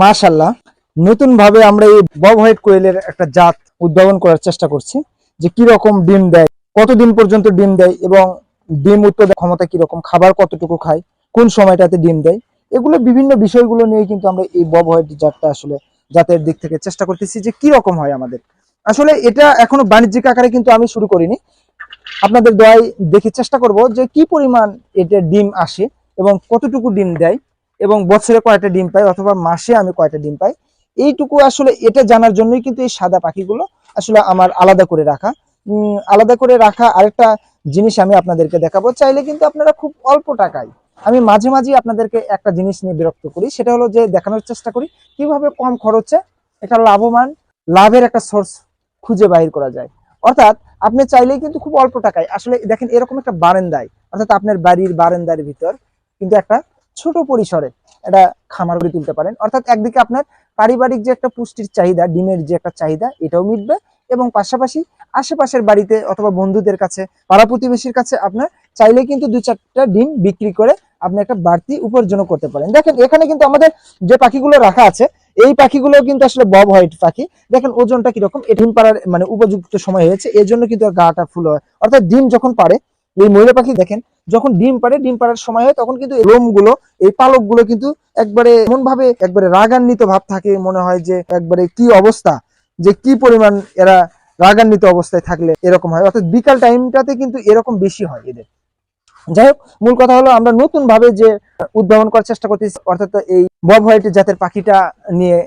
মাশাল্লাহ নতুন ভাবে আমরা এই বব হোয়াইট কোয়েলের একটা জাত উদ্ভাবন করার চেষ্টা করছি, যে কি রকম ডিম দেয়, কতদিন পর্যন্ত ডিম দেয় এবং ডিম উৎপাদন ক্ষমতা কি রকম খাবার কতটুকু খায়, কোন সময়টাতে ডিম দেয়, এগুলো বিভিন্ন বিষয়গুলো নিয়ে কিন্তু আমরা এই বব হোয়াইট জাতটা আসলে জাতের দিক থেকে চেষ্টা করতেছি যে কি রকম হয় আমাদের। আসলে এটা এখনও বাণিজ্যিক আকারে কিন্তু আমি শুরু করিনি। আপনাদের দয় দেখে চেষ্টা করব যে কি পরিমাণ এটা ডিম আসে এবং কতটুকু ডিম দেয় এবং বছরে কয়টা ডিম পাই অথবা মাসে আমি কয়টা ডিম পাই, এইটুকু আসলে এটা জানার জন্যই কিন্তু এই সাদা পাখিগুলো আসলে আমার আলাদা করে রাখা। আলাদা করে রাখা আরেকটা জিনিস আমি আপনাদেরকে দেখাবো। চাইলে কিন্তু আপনারা খুব অল্প টাকায়, আমি মাঝে মাঝে আপনাদেরকে একটা জিনিস নিয়ে বিরক্ত করি, সেটা হলো যে দেখানোর চেষ্টা করি, কীভাবে কম খরচে একটা লাভবান, লাভের একটা সোর্স খুঁজে বাহির করা যায়। অর্থাৎ আপনি চাইলেই কিন্তু খুব অল্প টাকায়, আসলে দেখেন এরকম একটা বারান্দায়, অর্থাৎ আপনার বাড়ির বারান্দার ভিতর কিন্তু একটা ছোট পরিসরে এটা খামার করে তুলতে পারেন। অর্থাৎ একদিকে আপনার পারিবারিক যে একটা পুষ্টির চাহিদা, ডিমের যে একটা চাহিদা, এটাও মিটবে এবং পাশাপাশি আশেপাশের বাড়িতে অথবা বন্ধুদের কাছে, পাড়া প্রতিবেশীর কাছে আপনার চাইলে কিন্তু দু চারটা ডিম বিক্রি করে আপনি একটা বাড়তি উপার্জন করতে পারেন। দেখেন, এখানে কিন্তু আমাদের যে পাখিগুলো রাখা আছে, এই পাখিগুলো কিন্তু আসলে বব হোয়াইট পাখি। দেখেন, ওজনটা কীরকম? ডিম পাড়ার মানে উপযুক্ত সময় হয়েছে, এর জন্য কিন্তু গাটা ফুল হয়। অর্থাৎ ডিম যখন পারে এই মহিলা পাখি দেখেন যখন ডিম পারে ডিম পাড়ার সময় হয়, তখন কিন্তু লোমগুলো এই পালকগুলো কিন্তু একবারে এমন ভাবে একবারে রাগান্বিত ভাব থাকে, মনে হয় যে একবারে কি অবস্থা, যে কি পরিমাণ এরা রাগান্বিত অবস্থায় থাকলে এরকম হয়। অর্থাৎ বিকাল টাইমটাতে কিন্তু এরকম বেশি হয় এদের। যাই হোক, মূল কথা হলো আমরা নতুন ভাবে যে উদ্ভাবন করার চেষ্টা করতেছি, অর্থাৎ এই বব হোয়াইট জাতের পাখিটা নিয়ে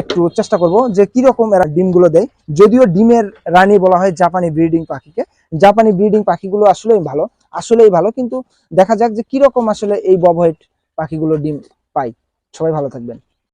একটু চেষ্টা করব যে কি রকম এরা ডিমগুলো দেয়। যদিও ডিমের রানী বলা হয় জাপানি ব্রিডিং পাখিকে। জাপানি ব্রিডিং পাখিগুলো আসলেই ভালো। আসলেই ভালো। কিন্তু দেখা যাক যে কীরকম আসলে এই বব হোয়াইট পাখিগুলো ডিম পাই সবাই ভালো থাকবেন।